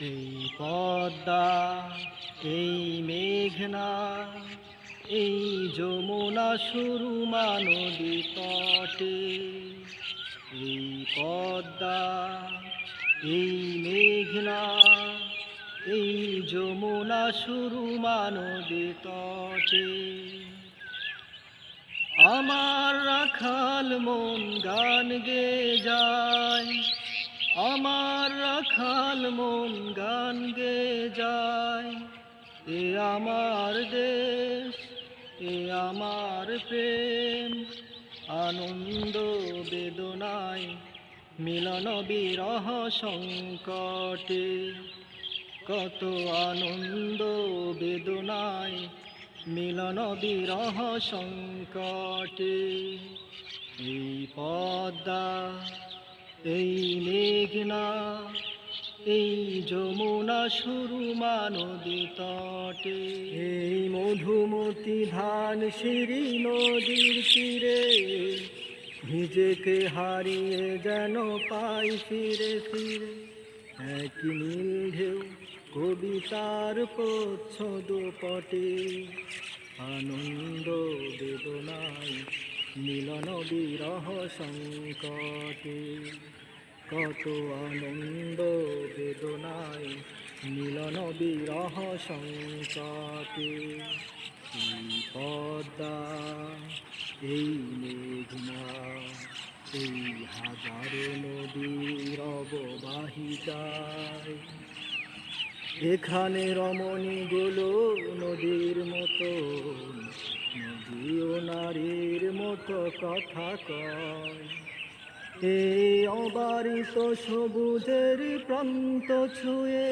এই পদ্মা, এই মেঘনা, এই যমুনা সুরু নদী তটে। এই পদ্মা, এই মেঘনা, এই যমুনা সুরু নদী তটে। আমার রাখাল মন গান গে যায় আমার রাখাল মন গান গে যায়। এ আমার দেশ, এ আমার প্রেম। আনন্দ বেদনায় মিলন বিরহ সংকটে। কত আনন্দ বেদনায় মিলন বিরহ সংকটে। এই পদ্মা এই মেঘনা, এই যমুনা শুরু নদী তটে। এই মধুমতি ধান সিঁড়ি নদীর তীরে, নিজেকে হারিয়ে যেন পাই ফিরে ফিরে। এক নীল ঢেউ কবিতার প্রচ্ছদ পটে আনন্দ বেদনায় মিলন বিরহ সংকটে। কত আনন্দ, বেদনায় মিলন বিরহ সংকটে পদ্মা, এই মেঘনা, এই হাজারো নদীর অববাহিকায়। এখানে রমণী রমণীগুলো নদীর মতো, নদীও নারীর মতো কথা কয়। এই অবারিত সবুজের প্রান্ত ছুঁয়ে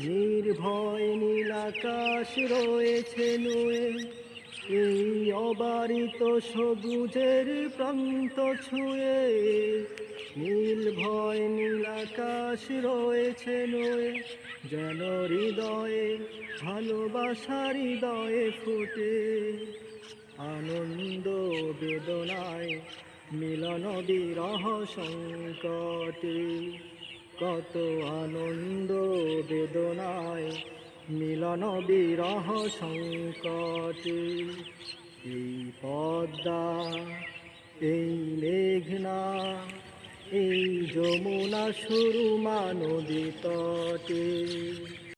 নির্ভয় নীলাকাশ রয়েছে নুয়ে। এই অবারিত সবুজের প্রান্ত ছুঁয়ে নীল ভয় নীলাকাশ রয়েছে নয়ে। যেন হৃদয়ে ভালোবাসার হৃদয়ে ফুটে। আনন্দ বেদনায় মিলন বিরহ সংকটে কত আনন্দ বেদনায় মিলন বিরহ সংকটে। এই পদ্মা, এই মেঘনা, এই যমুনা সুরু নদী